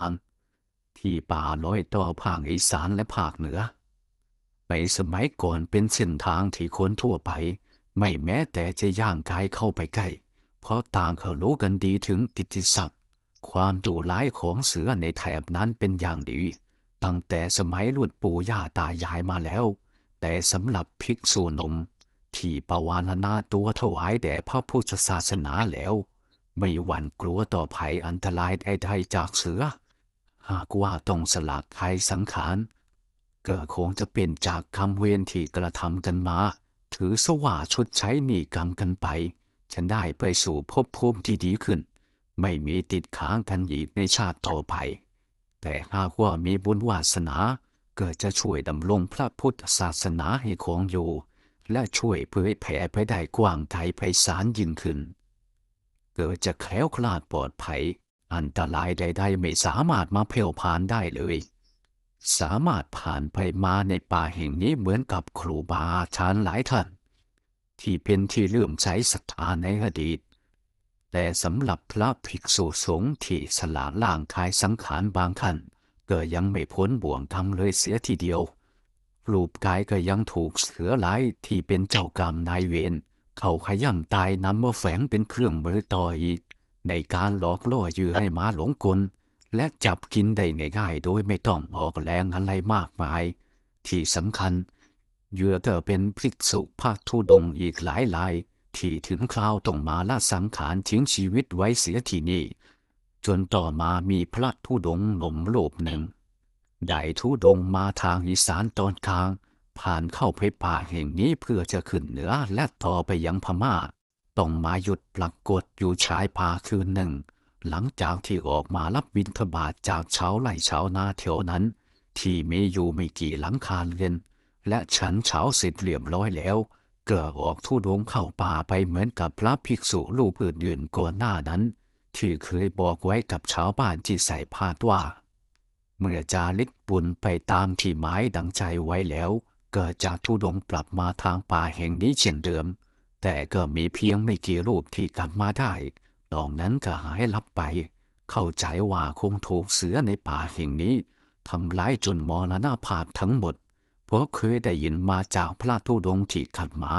อันที่ป่าลอยต่อภาคอีสานและภาคเหนือ ในสมัยก่อนเป็นเส้นทางที่คนทั่วไป ไม่แม้แต่จะย่างกายเข้าไปใกล้ เพราะต่างเขารู้กันดีถึงกิติศัพท์ ความดุร้ายของเสือในแถบนั้นเป็นอย่างดี ตั้งแต่สมัยรุ่นปู่ย่าตายายมาแล้ว แต่สำหรับภิกษุหนมที่ปวารณาตัวถวายแด่พระพุทธศาสนาแล้ว ไม่หวั่นกลัวต่อภัยอันตรายใดๆจากเสือ หากว่าต้องสลากภัยสังขารก็คงจะเป็นจากคำเวรที่กระทำกันมา ถือสว่าชดใช้หนี้กรรมกันไป ฉันได้ไปสู่ภพภูมิที่ดีขึ้น ไม่มีติดค้างกันอีกในชาติต่อไป แต่หากว่ามีบุญวาสนาเกิดจะช่วยดำรงพระพุทธศาสนาให้คงอยู่ และช่วยเผยแผ่ไปได้กว้างไกลไพศาลยิ่งขึ้น เกิดจะแคล้วคลาดปลอดภัย อันตรายใดๆไม่สามารถมาเพ่วพานได้เลย สามารถผ่านไปมาในป่าแห่งนี้เหมือนกับครูบาอาจารย์หลายท่าน ที่เป็นที่เลื่อมใสศรัทธาในอดีต แต่สำหรับพระภิกษุสงฆ์ที่สละล่างกายสังขารบางท่านก็ยังไม่พ้นบ่วงทำเลยเสียทีเดียว รูปกายก็ยังถูกเสือร้ายที่เป็นเจ้ากรรมนายเวรเขาขย่ำตายนำมาแฝงเป็นเครื่องมือต่ออีก ในการหลอกล่อเหยื่อให้มาหลงกล และจับกินได้ง่ายๆ โดยไม่ต้องออกแรงอะไรมากมาย ที่สำคัญเหยื่อก็เป็นภิกษุภาคทุดงอีกหลายราย ที่ถึงคราวต้องมาละสังขารทิ้งชีวิตไว้เสียที่นี่ จนต่อมามีพระธุดงหนุ่มรูปหนึ่งได้ทุดงมาทางอีสานตอนกลาง ผ่านเข้าไปป่าแห่งนี้เพื่อจะขึ้นเหนือและต่อไปยังพม่า ต้องมาหยุดปรากฏอยู่ชายป่าคืนหนึ่ง หลังจากที่ออกมารับบิณฑบาตจากชาวไร่ชาวนาแถวนั้น ที่มีอยู่ไม่กี่หลังคาเรือนและฉันเช้าเสร็จเรียบร้อยแล้วเกิดออกทุดงเข้าป่าไปเหมือนกับพระภิกษุรูปอื่นๆก่อนหน้านั้น ที่เคยบอกไว้กับชาวบ้านที่ใส่พาว่า เมื่อจาริกบุญไปตามที่หมายดังใจไว้แล้ว เกิดจากทุดงค์กลับมาทางป่าแห่งนี้เช่นเดิม แต่ก็มีเพียงไม่กี่รูปที่กลับมาได้นอกนั้นก็หายลับไป เข้าใจว่าคงถูกเสือในป่าแห่งนี้ทำร้ายจนมรณภาพทั้งหมด เพราะเคยได้ยินมาจากพระธุดงค์ที่ขัดหมา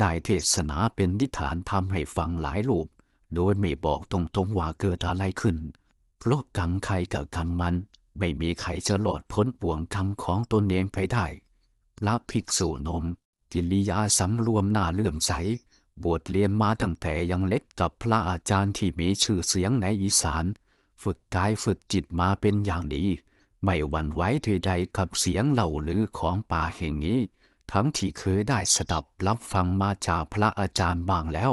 ได้เทศนาเป็นนิทานทำให้ฟังหลายรูป โดยไม่บอกตรงๆว่าเกิดอะไรขึ้น เพราะกรรมใครกับกรรมมัน ไม่มีใครจะหลอดพ้นป่วงกรรมของตนเองไปได้ละภิกษุนม กิริยาสำรวมหน้าเลื่อมใส บวชเรียนมาตั้งแต่ยังเล็กกับพระอาจารย์ที่มีชื่อเสียงในอีสาน ฝึกกายฝึกจิตมาเป็นอย่างดี ไม่หวั่นไหวทใดๆกับเสียงเล่าหรือของป่าแห่งนี้ ทั้งที่เคยได้สดับรับฟังมาจากพระอาจารย์บ้างแล้ว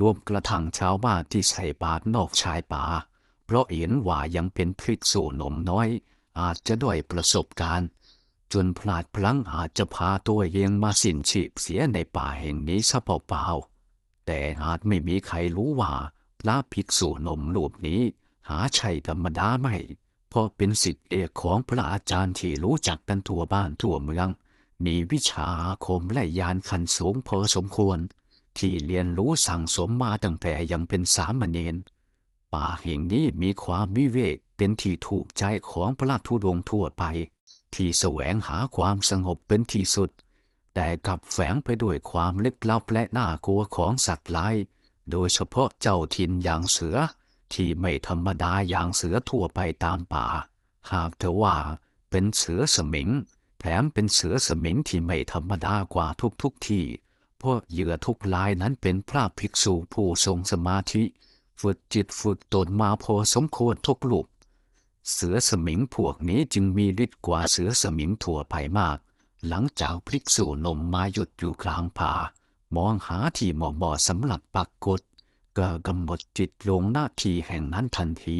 รวมกระทั่งชาวบ้านที่ใส่บาตรนอกชายป่า เพราะเห็นว่ายังเป็นภิกษุหนมน้อย อาจจะด้วยประสบการณ์ จนพลาดพลั้งอาจจะพาตัวเองมาสิ้นชีพเสียในป่าแห่งนี้ซะเปล่าๆแต่อาจไม่มีใครรู้ว่าพระภิกษุหนุ่มรูปนี้ หาใช่ธรรมดาไม่ เพราะเป็นสิทธิเอกของพระอาจารย์ที่รู้จักกันทั่วบ้านทั่วเมือง มีวิชาอาคมและยานขันสูงพอสมควร ที่เรียนรู้สั่งสมมาตั้งแต่ยังเป็นสามเณรป่าแห่งนี้มีความวิเวกเป็นที่ถูกใจของพระธุดงทั่วไป ที่แสวงหาความสงบเป็นที่สุด แต่กลับแฝงไปด้วยความลึกลับและน่ากลัวของสัตว์ร้าย โดยเฉพาะเจ้าถิ่นอย่างเสือ ที่ไม่ธรรมดาอย่างเสือทั่วไปตามป่า หากเธอว่าเป็นเสือสมิง แถมเป็นเสือสมิงที่ไม่ธรรมดากว่าทุกๆทที่เพราะเหยื่อทุกรายนั้นเป็นพระภิกษุผู้ทรงสมาธิ ฝึกจิตฝึกตนมาพอสมควรทุกลูก เสือสมิงพวกนี้จึงมีฤทธิ์กว่าเสือสมิงทั่วไปมาก หลังจากภิกษุหนมมาหยุดอยู่กลางป่า มองหาที่เหมาะเหมาะสำหรับปักกดก็กำหนดจิตลงหน้าที่แห่งนั้นทันที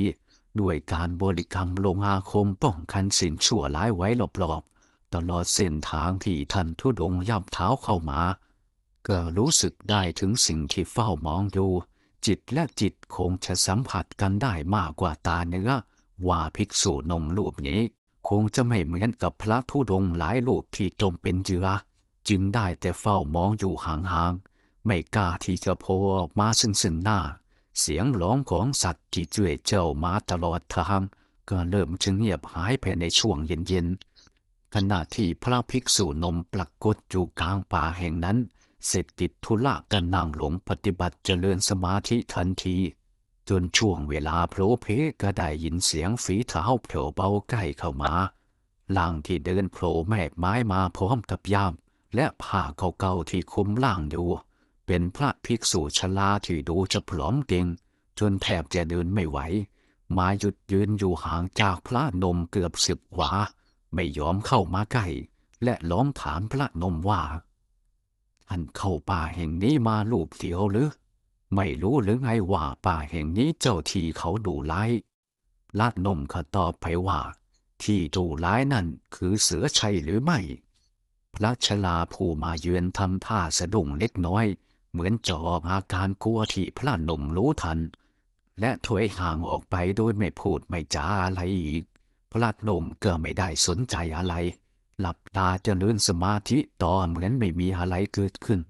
ด้วยการบริกรรมลงอาคมป้องกันสิ่งชั่วร้ายไว้รอบๆ ตลอดเส้นทางที่ท่านทุดงย่ำเท้าเข้ามา ก็รู้สึกได้ถึงสิ่งที่เฝ้ามองอยู่ จิตและจิตคงจะสัมผัสกันได้มากกว่าตาเนื้อ ว่าภิกษุนมรูปนี้ คงจะไม่เหมือนกับพระธุดงหลายรูปที่จมเป็นเหยื่อจึงได้แต่เฝ้ามองอยู่ห่างๆ ไม่กล้าที่จะโผล่ออกมาซึ่งซึ่งหน้า เสียงร้องของสัตว์ที่เจ้ยเจ้ามาตลอดทางก็เริ่มจะเงียบหายไปในช่วงเย็นๆ ขณะที่พระภิกษุนมปรากฏอยู่กลางป่าแห่งนั้น เสร็จติดธุระกันนั่งหลงปฏิบัติเจริญสมาธิทันที จนช่วงเวลาโผล่เพก็ได้ยินเสียงฝีเท้าแผ่วเบาใกล้เข้ามาล่างที่เดินโผล่แมกไม้มาพร้อมกับยาม และผ้าเก่าๆที่คลุมล่างอยู่เป็นพระภิกษุชราที่ดูจะผอมเก่ง จนแทบจะเดินไม่ไหว มาหยุดยืนอยู่ห่างจากพระนมเกือบสิบหวา ไม่ยอมเข้ามาใกล้และล้อมถามพระนมว่าท่านเข้าป่าแห่งนี้มาลูบเดียวหรือ ไม่รู้หรือไงว่าป่าแห่งนี้เจ้าที่เขาดูร้ายพระนมก็ตอบไปว่า ที่ดูร้ายนั่นคือเสือชัยหรือไม่ พระชลาผู้มาเยือนทำท่าสะดุ้งเล็กน้อย เหมือนจะออกอาการกลัวที่พระนุ่มรู้ทัน และถอยห่างออกไปโดยไม่พูดไม่จาอะไรอีก พระนุ่มก็ไม่ได้สนใจอะไร หลับตาเจริญสมาธิต่อเหมือนไม่มีอะไรเกิดขึ้น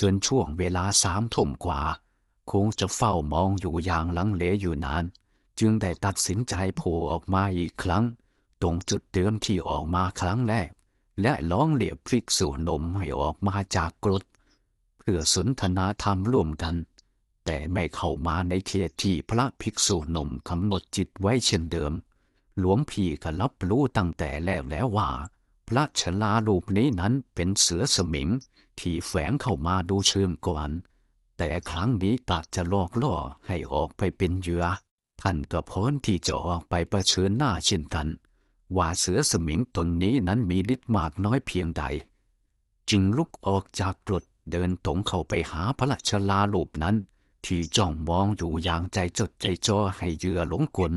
จนช่วงเวลาสามทุ่มกว่า คงจะเฝ้ามองอยู่อย่างลังเลอยู่นาน จึงได้ตัดสินใจโผล่ออกมาอีกครั้ง ตรงจุดเดิมที่ออกมาครั้งแรก และร้องเรียกพริกสู่นมให้ออกมาจากกรดเพื่อสนทนาธรรมร่วมกัน แต่ไม่เข้ามาในเขตที่พระภิกษุหนุ่มกำหนดจิตไว้เช่นเดิม หลวงพี่ก็รับรู้ตั้งแต่แรกแล้วว่า พระชลารูปนี้นั้นเป็นเสือสมิงที่แฝงเข้ามาดูเชิงก่อน แต่ครั้งนี้ตัดจะลอกล่อให้ออกไปเป็นเหยื่อท่านก็พ้นที่จะออกไปประชิญหน้าเช่นกัน ว่าเสือสมิงตนนี้นั้นมีฤทธิ์มากน้อยเพียงใด จึงลุกออกจากกรดเดินตรงเข้าไปหาพระชลาลูปนั้น ที่จ้องมองอยู่อย่างใจจดใจจ่อให้เหยื่อหลงกล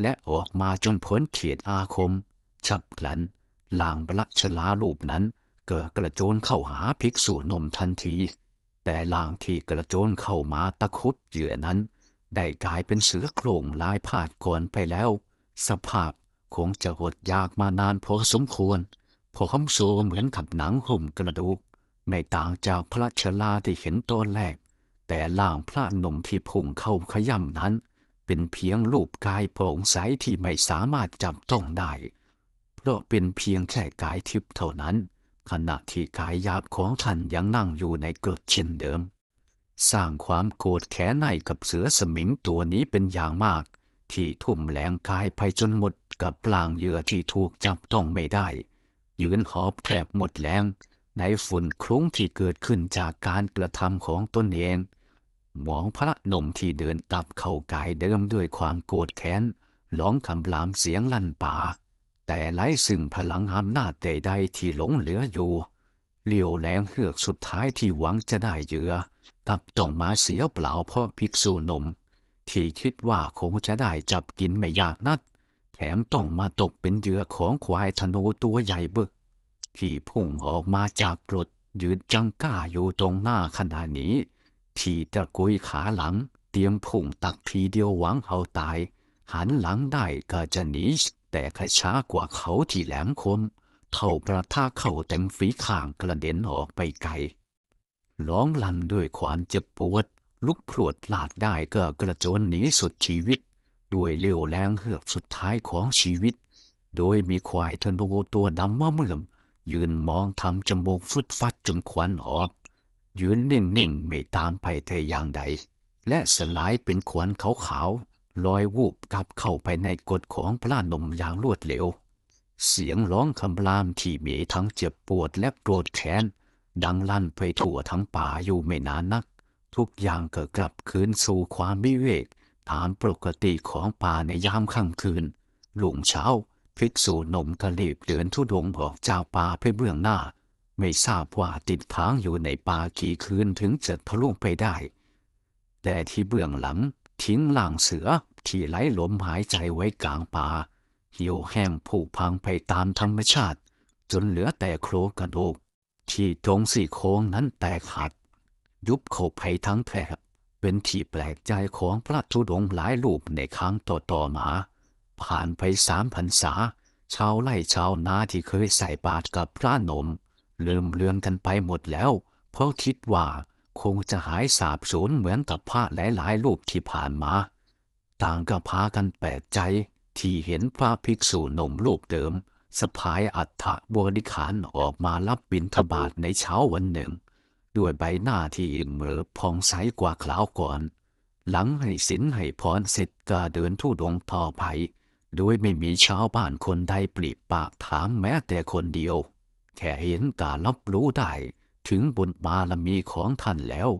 และออกมาจนพ้นเขตอาคม ฉับพลันลางพระชลาลูปนั้นเกิดกระโจนเข้าหาภิกษุนมทันที แต่ลางที่กระโจนเข้ามาตะคุดเหยื่อนั้น ได้กลายเป็นเสือโคร่งลายพาดก่อนไปแล้ว สภาพคงจะหดยากมานานพอสมควรพอคำโซเหมือนกับหนังห่มกระดูก ไม่ต่างจากพระชลาที่เห็นตอนแรก แต่ล่างพระหนุ่มที่พุ่งเข้าขย่ำนั้น เป็นเพียงรูปกายโปร่งใสที่ไม่สามารถจับต้องได้ เพราะเป็นเพียงแค่กายทิพย์เท่านั้น ขณะที่กายหยาบของท่านยังนั่งอยู่ในกรดเช่นเดิม สร้างความโกรธแค้นในกับเสือสมิงตัวนี้เป็นอย่างมาก ที่ทุ่มแรงกายไปจนหมดกับปลางเหยื่อที่ถูกจับต้องไม่ได้ ยืนหอบแผลบหมดแรง ในฝุ่นคลุ้งที่เกิดขึ้นจากการกระทำของตนเองมองพระหนุ่มที่เดินตับเข้ากายเดิมด้วยความโกรธแค้นร้องคำรามเสียงลั่นป่า แต่ไร้ซึ่งพลังอำนาจใดๆที่หลงเหลืออยู่เลี้ยวแรงเฮือกสุดท้ายที่หวังจะได้เหยื่อตับต้องมาเสียเปล่าเพราะภิกษุหนุ่มที่คิดว่าคงจะได้จับกินไม่ยากนักแถมต้องมาตกเป็นเหยื่อของควายธนูตัวใหญ่บึก ที่พุ่งออกมาจากกรดยืนจังก้าอยู่ตรงหน้าขณะนี้ ที่ตะกุยขาหลัง เตรียมพุ่งตักทีเดียวหวังเอาตาย หันหลังได้ก็จะหนี แต่ขช้ากว่าเขาที่แหลมคม เท่าประท่าเข้าเต็มฝีข้างกระเด็นออกไปไกล ร้องลั่นด้วยความเจ็บปวด ลุกพรวดพลาดได้ก็กระโจนหนีสุดชีวิต ด้วยเรี่ยวแรงเฮือกสุดท้ายของชีวิต โดยมีควายธนูตัวดำมะเมื่อมยืนมองทำจมูกฟุดฟัดจนควันออก ยืนนิ่งๆไม่ตามไปแต่อย่างใด และสลายเป็นควันขาวๆ ลอยวูบกลับเข้าไปในกฎของพระนมอย่างรวดเร็ว เสียงร้องคำรามที่มีทั้งเจ็บปวดและโกรธแค้น ดังลั่นไปทั่วทั้งป่าอยู่ไม่นานนัก ทุกอย่างก็กลับคืนสู่ความวิเวกตามปกติของป่าในยามค่ำคืนลุงเช้าภิกษุหนมก็รีบเดินทุดงค์ออกจากป่าไปเบื้องหน้า ไม่ทราบว่าติดค้างอยู่ในป่ากี่คืนถึงจะทะลุไปได้ แต่ที่เบื้องหลัง ทิ้งหลังเสือที่ไหลหลมหายใจไว้กลางป่าเหี่ยวแห้งผุพังไปตามธรรมชาติ จนเหลือแต่โครงกระดูก ที่ตรงสี่โค้งนั้นแตกหักยุบเข้าไปทั้งแถบเป็นที่แปลกใจของพระธุดงหลายรูปในครั้งต่อๆมา ผ่านไปสามพรรษา ชาวไร่ชาวนาที่เคยใส่บาตรกับพระนม ลืมเลือนกันไปหมดแล้ว เพราะคิดว่า คงจะหายสาบสูญเหมือนกับพระหลายๆรูปที่ผ่านมา ต่างก็พากันแปลกใจที่เห็นพระภิกษุหนุ่มรูปเดิมสะพายอัฐบริขารออกมารับบิณฑบาตในเช้าวันหนึ่ง ด้วยใบหน้าที่อิ่มเอิบผ่องใสกว่าคราวก่อน หลังให้สินให้พรเสร็จก็เดินทุดงค์ต่อไปโดยไม่มีชาวบ้านคนใดปลีปากถามแม้แต่คนเดียว แค่เห็นการับรู้ได้ ถึงบุญบารมีของท่านแล้ว